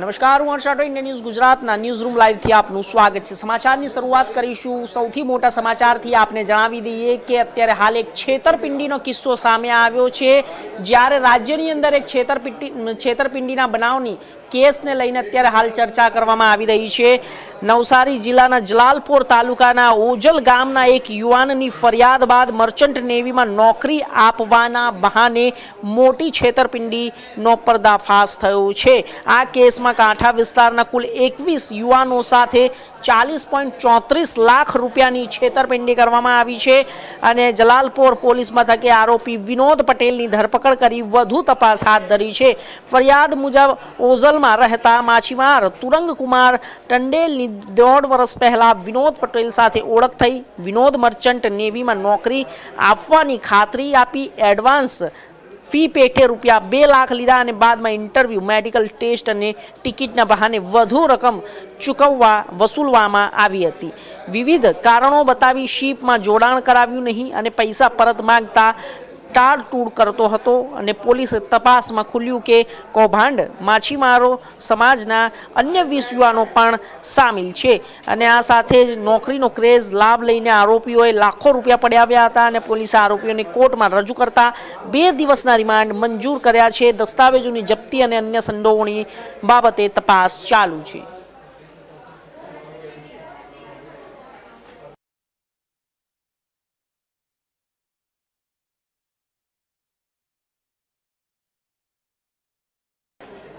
નમસ્કાર, હું Harsh India news ગુજરાતના ન્યૂઝ રૂમ લાઈવથી આપનું સ્વાગત છે. સમાચારની શરૂઆત કરીશું. સૌથી મોટા સમાચારથી આપને જણાવી દઈએ કે અત્યારે હાલ એક છેતરપિંડીનો કિસ્સો સામે આવ્યો છે. જ્યારે રાજ્યની અંદર એક છેતરપિંડી, છેતરપિંડીના બનાવની કેસને લઈને અત્યારે હાલ ચર્ચા કરવામાં આવી રહી છે. નવસારી જિલ્લાના જલાલપોર તાલુકાના ઓજલ ગામના એક યુવાનની ફરિયાદ બાદ મર્ચન્ટ નેવીમાં નોકરી આપવાના બહાને મોટી છેતરપિંડીનો પર્દાફાશ થયો છે. આ કેસમાં કાંઠા વિસ્તારના કુલ એકવીસ યુવાનો સાથે ચાલીસ પોઈન્ટ ચોત્રીસ લાખ રૂપિયાની છેતરપિંડી કરવામાં આવી છે અને જલાલપોર પોલીસ મથકે આરોપી વિનોદ પટેલની ધરપકડ કરી વધુ તપાસ હાથ ધરી છે. ફરિયાદ મુજબ ઓઝલમાં રહેતા માછીમાર તુરંગકુમાર ટંડેલની દોઢ વર્ષ પહેલા વિનોદ પટેલ સાથે ઓળખ થઈ. વિનોદ મર્ચન્ટ નેવીમાં નોકરી આપવાની ખાતરી આપી. એડવાન્સ ફી પેટે રૂપિયા બે લાખ લીધા અને બાદમાં ઇન્ટરવ્યૂ, મેડિકલ ટેસ્ટ અને ટિકિટના બહાને વધુ રકમ ચૂકવવા વસૂલવામાં આવી હતી. વિવિધ કારણો બતાવી શીપમાં જોડાણ કરાવ્યું નહીં અને પૈસા પરત માંગતા ટાળટૂળ કરતો હતો અને પોલીસે તપાસમાં ખુલ્યું કે કૌભાંડ માછીમારો સમાજના અન્ય વીસ યુવાનો પણ સામેલ છે. અને આ સાથે જ નોકરીનો ક્રેઝ લાભ લઈને આરોપીઓએ લાખો રૂપિયા પડાવ્યા હતા અને પોલીસે આરોપીઓને કોર્ટમાં રજૂ કરતા બે દિવસના રિમાન્ડ મંજૂર કર્યા છે. દસ્તાવેજોની જપ્તી અને અન્ય સંડોવણી બાબતે તપાસ ચાલુ છે.